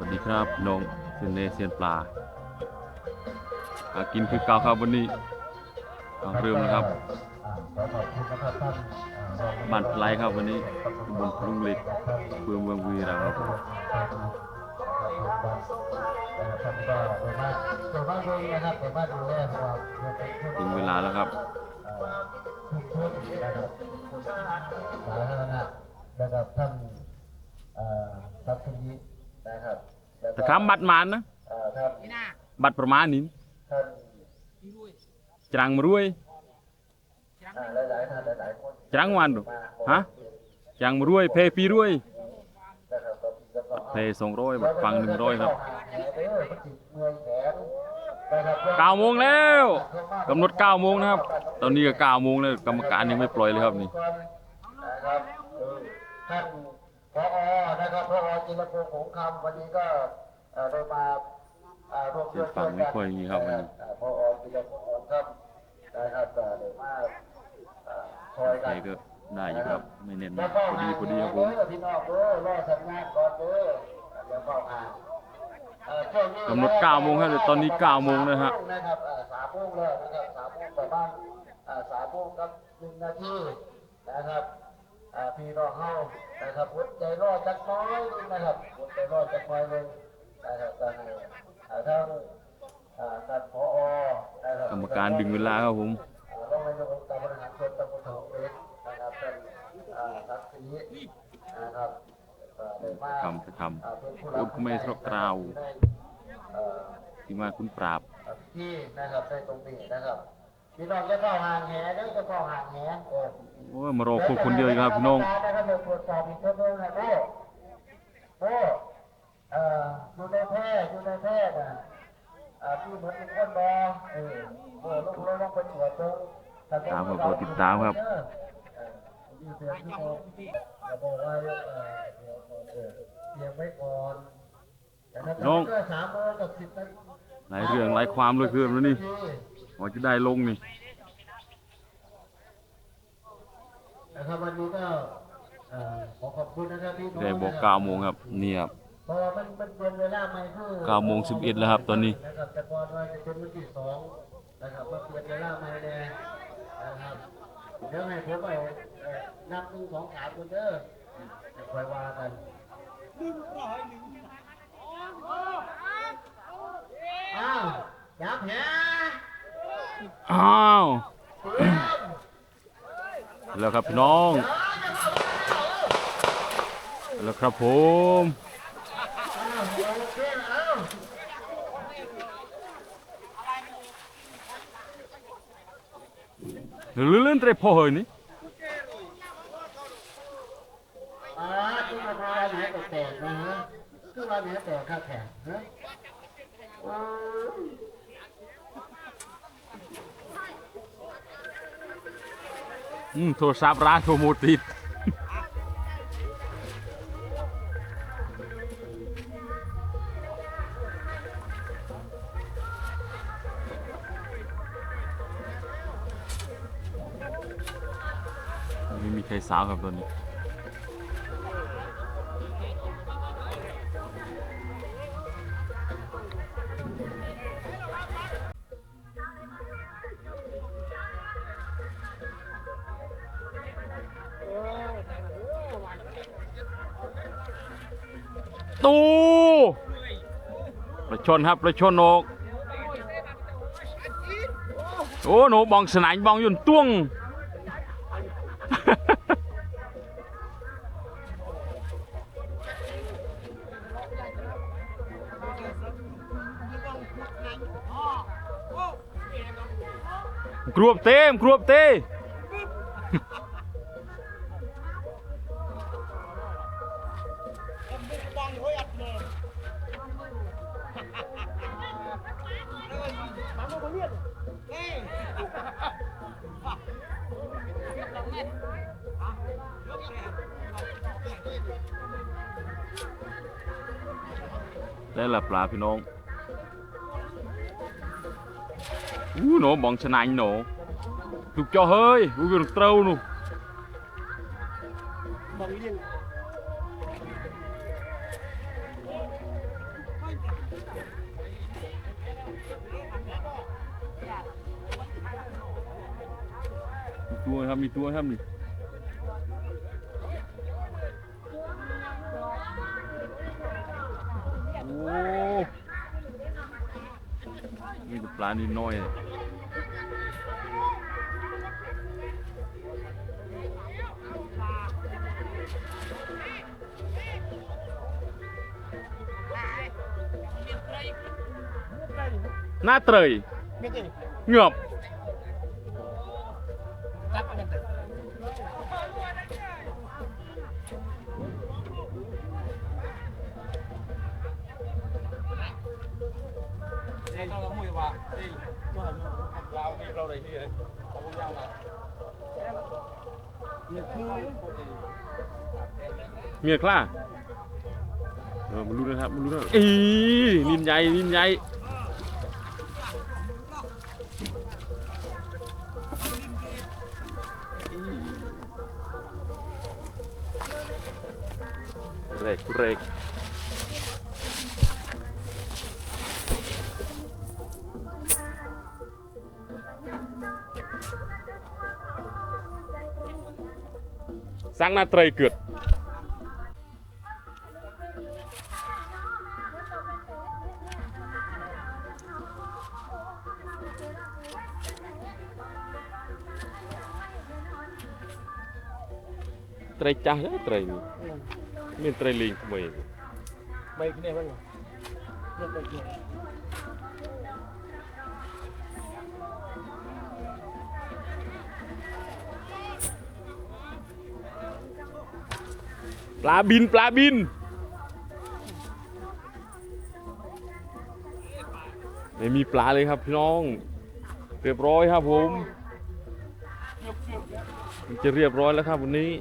สวัสดีครับน้องเซนเนเซียนปลาหากินคือเก่าครับวันนี้เอาเริ่มนะครับ บ้านไลครับวันนี้บลพลุงเหล็กเพื่อเมืองบุรีรัมย์ครับถึงเวลาแล้วครับนะครับสาธารณะนะครับท่านทัพนี้ นะครับแล้วก็แต่คำบัตรมานนะเอ่อท่านบัตรประมาณนี้ท่านจรังมารวยอ่าหลายๆท่านหลายๆคนจรังวันดูฮะจรังมารวยเพปีรวยนะครับก็ก็ก็เพสองร้อยบัตรฟังหนึ่งร้อยครับเด้อมันติดเมืองแขนนะครับเก้าโมงแล้วกำหนดเก้าโมงนะครับ ตอนนี้ก็เก้าโมงแล้วกรรมการยังไม่ปล่อยเลยครับนี่ นะครับเออท่านพ อนะครับพอจิรพงษ์หงส์คำวันนี้ก็เอ่อได้มาเอ่อร่วมเสียงฟังไม่ค่อยมีครับวันนี้เอ่อพอจิรพงษ์หงส์คำนะครับก็ได้มาเอ่อคอยใคกัรนก็ได้อยู่ครับ ไม่เน้นแล้นะวก็พอดีพอดีครับผมเด้อพี่น้องเด้อรอสัญญาณก่อนเด้อเดี๋ยวเข้ามาเอ่อช่วงนี้กำหนด9โมงครับแต่ตอนนี้9โมงนะฮะนะครับเอ่อสามโมงแล้วนะครับสามโมงประมาณเอ่อสามโมงกับหนึ่งนาทีนะครับอ่า พี่น้องเฮานะครับอดใจรอจักน้อยนึงนะครับอดใจรอจักน้อยนึงนะครับตอนนี้อ่าทั้งอ่าท่านผอนะครับกรรมการดึงเวลาครับผมอ่ารองนายกองค์การบริหารส่วนตำบลหนองเล็กนะครับท่านอ่าทักษีนะครับก็ได้มาทำจะทอ่าเป็นผู้ำพูดก็ไม่ทรกกราวได้เอ่อที่มาคุณปราบที่นะครับในตรงนี้นะครับ พี่น้องจะเข้าห่างแหเด้อจะเข้าห่างแหเออโอ้ยมารอพวกคนเดียวอีกครับพี่น้องนะครับเดี๋ยวตรวจสอบอีกทีนึงนะโบ้โบ้เอ่ออยู่ในแพร่อยู่ในแพร่น่ะอ่าพี่เหมือนเป็นคนบอเออโบ้ลูกเราลองไปตรวจดูถ้เป็นตามครับโปรดติดตามครับเออเออมีเสียงที่โบ้จะบอกว่าเออเดี๋ยวก่อนเออเสียงไว้ก่อนแต่ถ้าน้องเกิดสามโมงกับสิบนาทีหลายเรื่องหลายความเลยคือแล้วนี่ ว่าจะได้ลงนี่นะครับวันนี้ก็เอ่อขอขอบคุณนะครับพี่น้องได้บอกนะครับเก้าโมงครับนี่ครับเพราะว่ามันมันเป็นเวลาใหม่คือเก้าโมงสิบเอ็ดแล้วครับ ตอนนี้นะครับแต่ก่อนว่าจะเป็นวันที่สองนะครับมาเปลี่ยนเวลาใหม่เลยนะครับเดี๋ยวให้ผมไปเอ่อนับหนึ่งสองสามคนเด้อจะคอยว่ากันอ้าวยับแห อ้าวแล้วครับพี่น้อง แล้วครับผมเคแล้วลื่นๆเตะพอเฮ้ยนี่อ่าคือมาพาไหนแตกๆนะฮะคือว่าไหนแตกข้าแข็งฮะ อืมโทรศัพท์ร้านโทรโมติดไม่มีใครสาวกับตัวนี้ ตูประชนครับประชนโนกโอ้หนูบองสนานบองยุนต้วงกรวบเต็มกรวบเต้ ได้ละปลาพี่น้องอู้หนูบองชนะหนูถูกจ่อเฮ้ยอู้ยเต้าหนูมีตัวครับมีตัวครับนี่ ปลานิดน้อยเลยหน้าเตยไม่จริงเหงือบรับ มียคล่าเออมันรู้นะครับมันรู้นะอีนินใหญ่นินใหญ่เรกเรกสร้างหน้าเตยเกิด ត្រីចាស់ទេត្រីនេះមានត្រីលេងថ្មី ไม่เนี่ยมันเนี่ยเป็นเนี่ย ปลาบินปลาบิน ไม่มีปลาเลยครับพี่น้อง เรียบร้อยครับผมมันจะเรียบร้อยแล้วครับวันนี้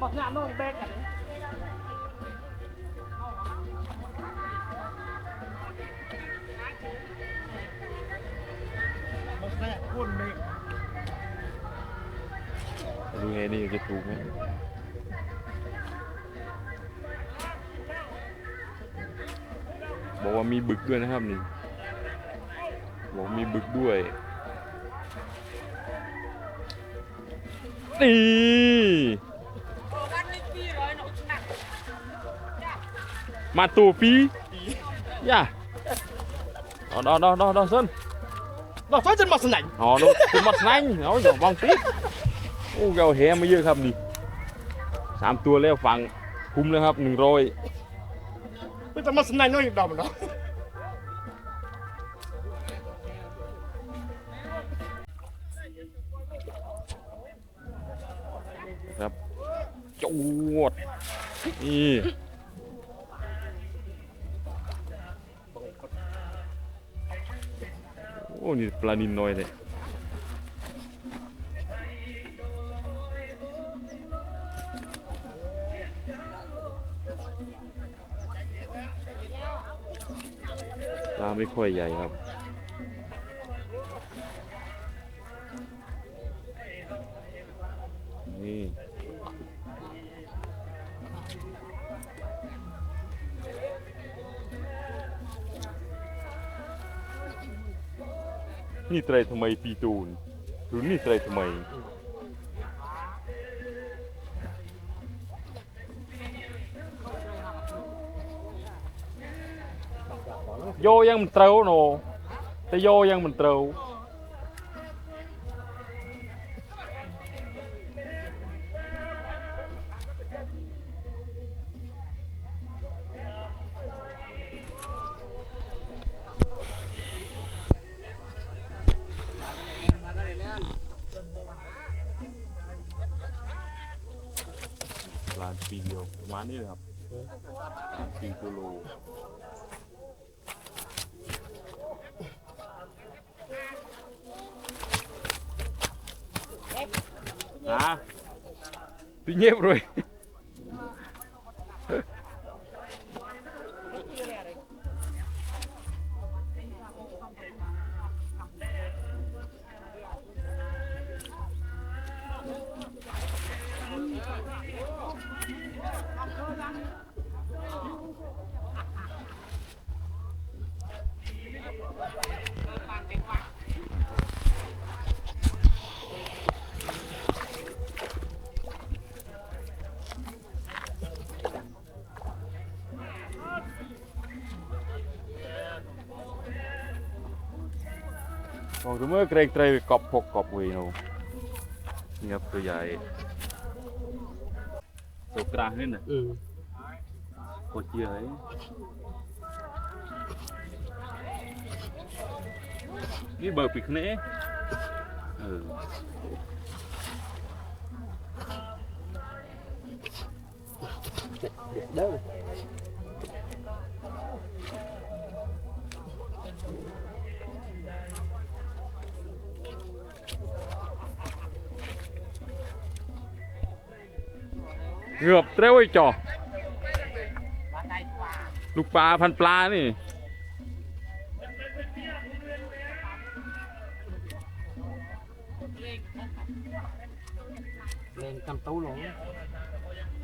บอกงานน้องแบกกันบอกแม่พูดเมฆดูไงนี่จะถูกไหมบอกว่ามีบึกด้วยนะครับนี่บอกมีบึกด้วยนี่ มาตัวปีย่าดอดอดอดอดอเส้นเราช่วยจนหมดสนัยอ๋อนู่นคุณมัดนั่งเอาอย่าบังติดโอ้เราแหมาเยอะครับนี่สามตัวแล้วฟังคุ้มแล้วครับหนึ่งร้อยไม่ต้องหมดสนัยน้อยดอกมันเนาะครับจวดนี่ อ้นี่ปลานินน้อยเลยปลาไม่ค่อยใหญ่ครับนี่ นี่ไตรทำไมปีตูนหรือนี่ไตรทำไมโยยังมันเตาโนแต่โยยังมันเตาปลาปีเดียวประมาณนี้เลยครับสี่กิโลฮะตีเงี Còn đúng mới kẹt trai cọp phục cọp quỳ nụ Nhập tôi dạy Tổ cra hết nè Ừ Cô chia ấy Đi bờ bịch nễ Ừ Đó เยอะเลยนี่เบอร์ปิกเน่เออเด้อเหงือบเต้วไอ้จ่อลูกปลาพันปลานี่เล่นกำตู้หลง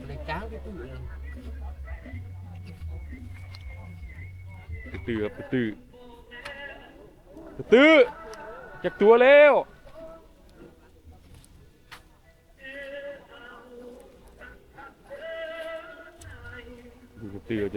เล่นจ้างที่ตู้เองกระตือครับกระตือกระตือจากตัวแล้ว ดูกระตือจ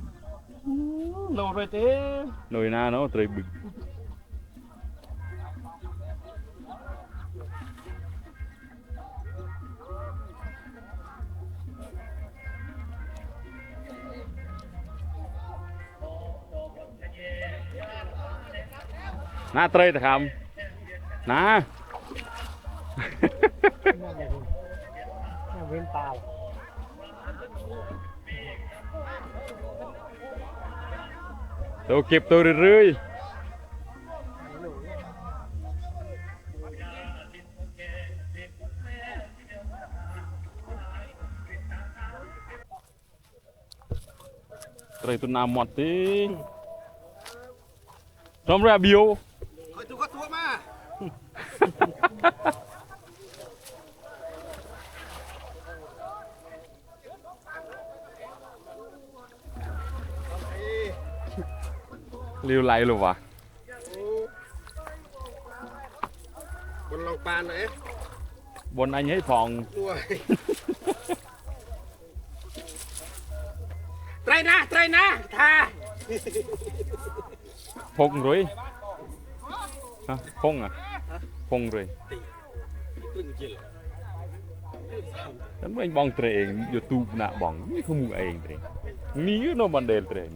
เล็กคอมดอกสลัมคอมดอกสลัมมืดละบาน Nó trời bực. โลเตัวเก็บตัวเรื่อยๆไตรตุนามหมดติงอำไรบิว เคยถูกก็ตัวมา Liêu lại luôn à? บนลองปานไหน Bọn anh ấy phòng ด้วยไตรนะไตรนะทา phông rồi. Hả? Phông à? Phông rồi. ตึงจิ๋ Kan main bong train YouTube nak bong. Ni kamu aing train. Ni no bandel train.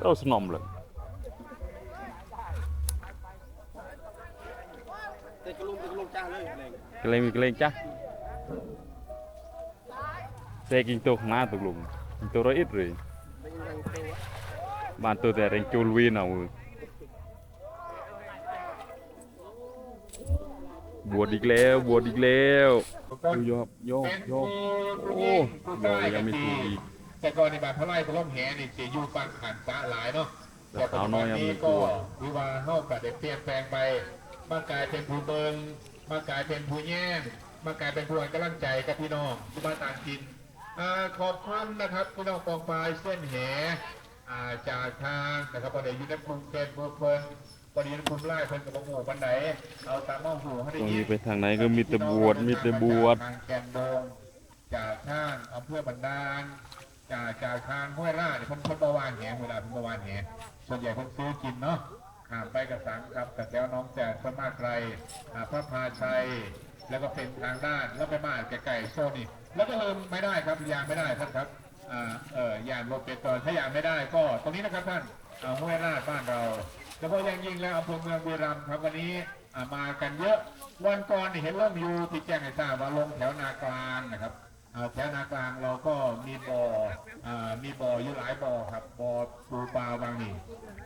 Terus nom lang. แต่ กระลุมแต่กระลุมจ้าเลยแรง Keleng keleng cah. Saya king tu na tu lung. King tu roit rồi. เป็นแรงตัว Bantu te reng chul wi na u. บวชอีกแล้วบวชอีกแล้วโยบโยบโยบโอ้โยบยังไม่ถูกอีกแต่ก่อนในบาทเท่าไรตะล่อมแหนี่จะอยู่ฟังขันสะหลายเนาะแต่สาวน้อยยังไม่กลัก็ววิวาเข้ากับเด็กเปลี่ยนแปลงไปมากลายเป็นผู้เบิง มากลายเป็นผู้แย่งมากลายเป็นผู้ให้กำลังใจกับพี่น้องที่มาต่างกินอ่าขอบคุณนะครับพี่น้องกองไฟเส้นแหอ่าจากทางนะครับประเดี๋ยวอยูในกรุงเทพเมืองเพิ่นประเดี๋ยวกรุงไล่เพิ่นกับหมู่ปันไหนเอาตามมองหูให้ตได้รงยินี้นไปทางไหนก็มีแต่บวชมีแต่บวชทางแกนดงจากทางอำเภอบันดาลจากจากทางห้วยล่าเนี่ยเพิ่นเพิ่นประวานแหเวลาเพิ่นประวานแหส่วนใหญ่เพิ่นซื้อกินเนาะข้าม ไปกับสังครับกับแถวน้องแจกพระมาไกลอ่าพระพาชัย แล้วก็เป็นทางด้านแล้วไปมาไก่ๆโซนนี่แล้วก็เอิมไม่ได้ครับยางไม่ได้ท่านครับเออยานรถเป็ดก่อนถ้ายากไม่ได้ก็ตรงนี้นะครับท่านอ่าห้วยราชบ้านเราเฉพาะอย่างยิ่งแล้วอำเภอเมืองบุรีรัมย์ครับวันนี้มากันเยอะวันก่อนเห็นเริ่มอยู่ที่แจ้งให้ทราบว่าลงแถวนากลางนะครับ แถวนากลางเราก็มีบ่ออ่ามีบ่ออยู่หลายบ่อครับบ่อปูปลาบางนี่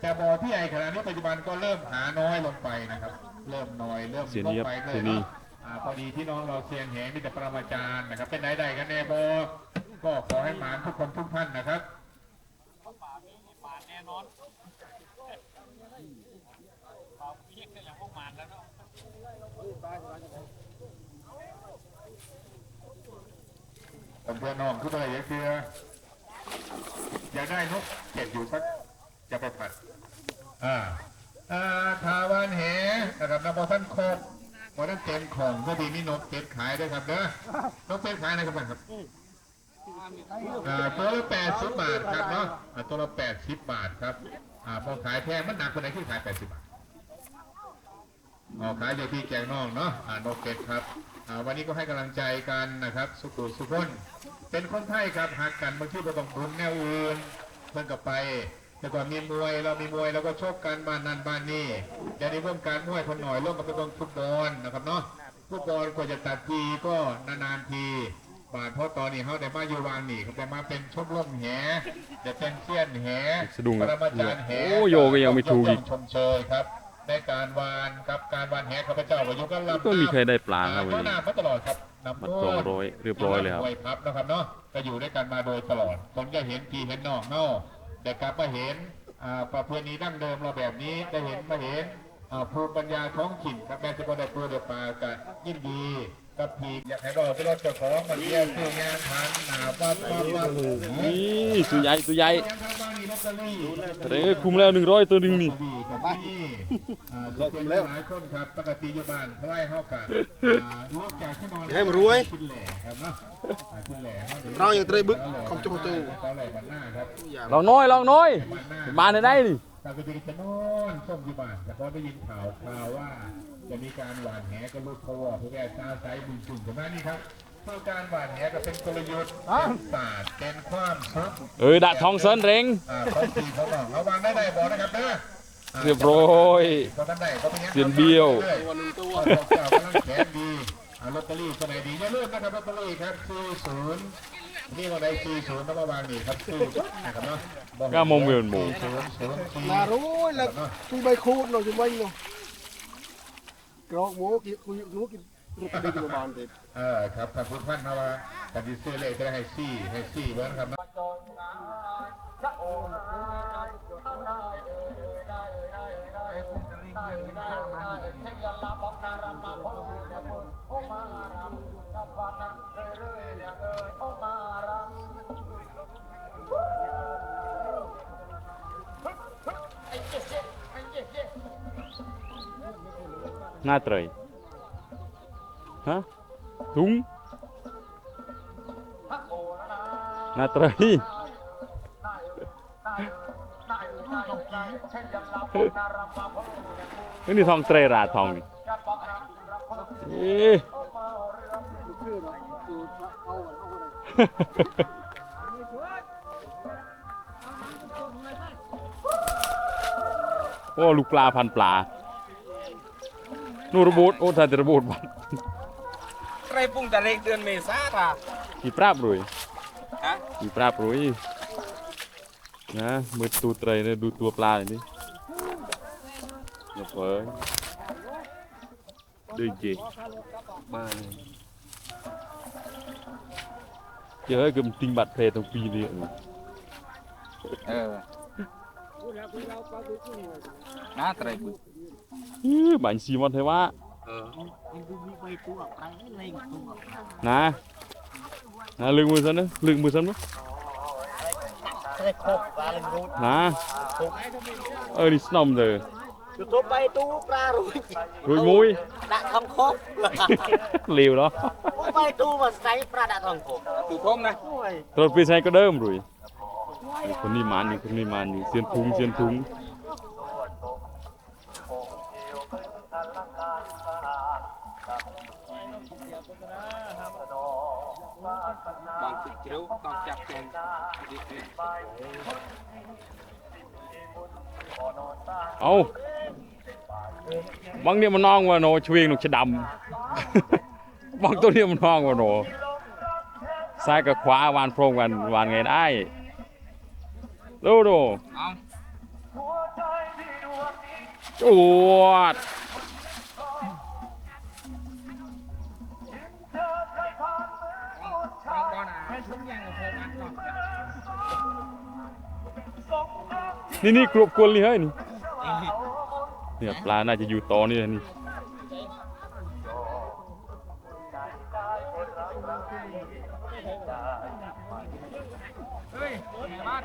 แต่บ่อที่ใหญ่ขนาดนี้ปัจจุบันก็เริ่มหาน้อยลงไปนะครับ เริ่มน้อยเริ่มเสียลเนีงยบไปเลเสียยนีเนาะอ่าพอดีที่น้องเราเซียนแหมีแต่ปรมาจารย์นะครับ เป็นไหนใดกันแน่บอก็ขอให้หมานทุกคนทุกท่านนะครับ เพื่อนน้องคืออะไรอย่างเงี้ยอยากได้นกเก็บอยู่สักจะไปผัดอ่าอ่าทาวานแหนะครับนบท่านโคกบอท่านเต็มของก็ดีมีนกเป็ดขายด้วยครับเด้อนกเป็ดขายนะครับครับอ่าตัวละแปดสิบบาทครับเนาะอ่าตัวละแปดสิบบาทครับอ่าพอขายแพงมันหนักคนไหนขึ้นขายแปดสิบบาทอ๋อขายเดี๋ยวพี่แจกน้องเนาะอ่านกเป็ดครับ วันนี้ก็ให้กำลังใจกันนะครับ สุขุสุขคนเป็นคนไทยครับหักกันบางทีเราต้องบุญแนวอื่นเพิ่นก็ไปแต่ก่อนมีมวยเรามีมวยเราก็ชกกันบ้านนั้นบ้านนี้เดี๋ยวนี้เพิ่มการมวยคนหน่อยร่วมกับเป็นฟุตบอลนะครับเนาะฟุตบอลกว่าจะตัดทีก็นานๆทีบาทเพราะตอนนี้เขาได้มาอยู่วางนี่เขาได้มาเป็นชมรมแหเดี๋ยวเป็นเสี้ยนแหสะดุ้งปอะรมาจารย์แหโอ้โยก็ยังไม่ถูกอีกชมเชยครับ ในการวานกับการวานแหข้าพเจ้าก็ยกกันลำก็มีใครได้ปลาครับวันก็นี้นามาตลอดครับนำมาสองร้อยเรียบร้อยเลยครับมวยพับนะครับเนาะก็อยู่ด้วยกันมาโดยตลอดคนก็เห็นพี่เห็นน้องเนาะแต่กลับมาเห็นอ่าประเพณีดั้งเดิมเราแบบนี้ได้เห็นมาเห็นอ่าภูมิปัญญาท้องถิ่นครับแม่จะก็ได้ตัวเดือปลากันยินดี กับพี่อยากให้เราไปรถเจ้าของมาเยี่ยมซื้องานทานหนาป้าป้าป้านี่ตัวใหญ่ตัวใหญ่ยังทางบ้านนี่ลอตเตอรี่แต่ก็คุมแล้วหนึ่งร้อยตัวหนึ่งนี่ดีกับพี่อ่าจะเป็นหลายคนครับปกติอยู่บ้านเขาไล่เข้ากันอ่าลูกจากที่นอนให้มันรวยกินแหล่ครับเนาะอ่ากินแหล่ครับเราอย่างเตรบึกของจงตูเขาแหล่บันหน้าครับลองน้อยลองน้อยบันหน้ามาในได้ ดิปกติจะนอนส้มอยู่บ้านแต่พอได้ยินข่าวข่าวว่า จะมีการหวานแหกับลูกเขาว่าผู้แก่ตาใสบุญจุ่มใช่ไหมนี่ครับเพื่อการหวานแหก็เป็นกลยุทธ์เป็นศาสตร์เป็นความทุกข์เออดาทองเซินเร่งอ่าเขาตีเขาบอกระวังได้ได้บอกนะครับเด้ออ่าเรียบร้อยก็ท่านได้ก็เป็นยังเสียนเบี้ยววันหนึ่งตัวเจ้ากำลังแขนดีอ่าลอตเตอรี่ตัวไหนดีอย่าลืมนะครับลอตเตอรี่ครับสี่ศูนย์ นี่วันใดสี่ศูนย์ต้องมาวางนี่ครับสี่นะครับเนาะก็มงเวียนหมูศูนย์ศูนย์สี่นารู้แล้ว tu bay khô nó chúng bay nó Grok bố kia คุยรู้กินรู้กินได้กี่บาทเด็ดเออครับท่านผู้ท่านมาว่าแต่ดิซื้อเลขจะได้ให้สี่ให้สี่เบิ้งครับเนาะห น้าเตยฮะถุงหน้าเตยนี่ทองเตรราทองนี่โอ้ลูกปลาพันปลา นูระบูดโอ้ท่านระบูดบัดไตรปุงแต่เล็กเดือนเมษาค่ะมีปราบรุยฮะมีปราบรุยนะมือตูไตรเนี่ยดูตัวปลาหน่อยดิอย่าเพิ่งดูจีมาเจอกับติงบัตรเพลตรงปีเดียวเออน้าไตรปุง อื้อบันซีมอนเทว่าเออนะนะลึงมือซันนะลึงมือซันมั้ยนะเออนี่สนอมเลยจุดตัวไปตู้ปลารุ่ยรุยมุยดักทองคบเร็วเนาะไปตู้มาใส่ปลาดักทองคบถูกพงนะโอ้ยตรวปีใช้ก็เดิมรุยคนนี้มันนี่คนนี้มันนี่เสียนทุงเสียนทุง ว่าโนชเวงหนุกชะดำบางตัวเนี่ยมันน้องว่าโนซ้ายกับขวาวานโพรงกันวานไงได้ดู นี่นี่กรวบกวนเลยเฮ้ยนี่เนี่ยปลาน่าจะอยู่ต่อนี่เลยนี่เฮ้ยบ้า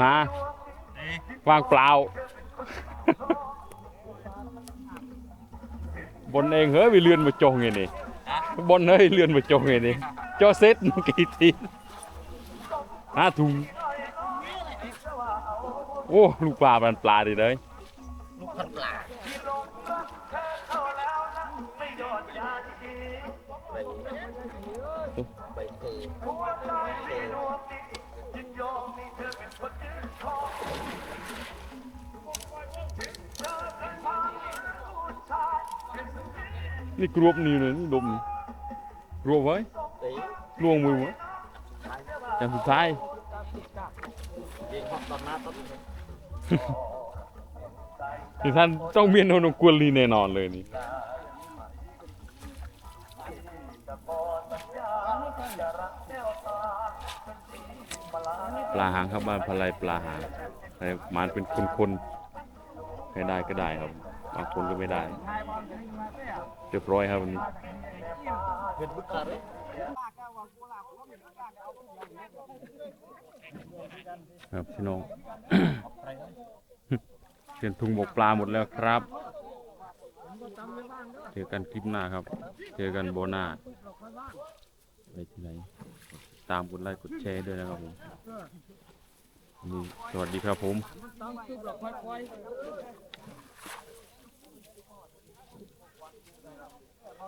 นนะวางเปล่า บนเองเฮ้ยไปเลื่อนมาโจงไงนี่บนเฮ้ยเลื่อนมาโจงไงนี่โจเซ็ตกี่ทีห้าถุงโอ้ลูกปลามันปลาดิเลยลูกพันปลา นี่กรวบนี่เลยนี่ดมนี่กรวบไว้ลวงมือไว้อย่างสุดท้ายที่ท่านต้องเมียนโนนกวนลีแน่นอนเลยนี่ปลาหางครับบ้านพลายปลาหางแต่มันเป็นคนๆใครได้ก็ได้ครับ บางคนก็ไม่ได้ เรียบร้อยครับวันนี้ครับพี่น้องเปลี่ยนถุงบกปลาหมดแล้วครับ เจอกันคลิปหน้าครับ เจอกันโบนาไปที่ไหน ตามกดไลค์กดแชร์ด้วยนะครับผมนี่สวัสดีครับผม โ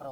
ปร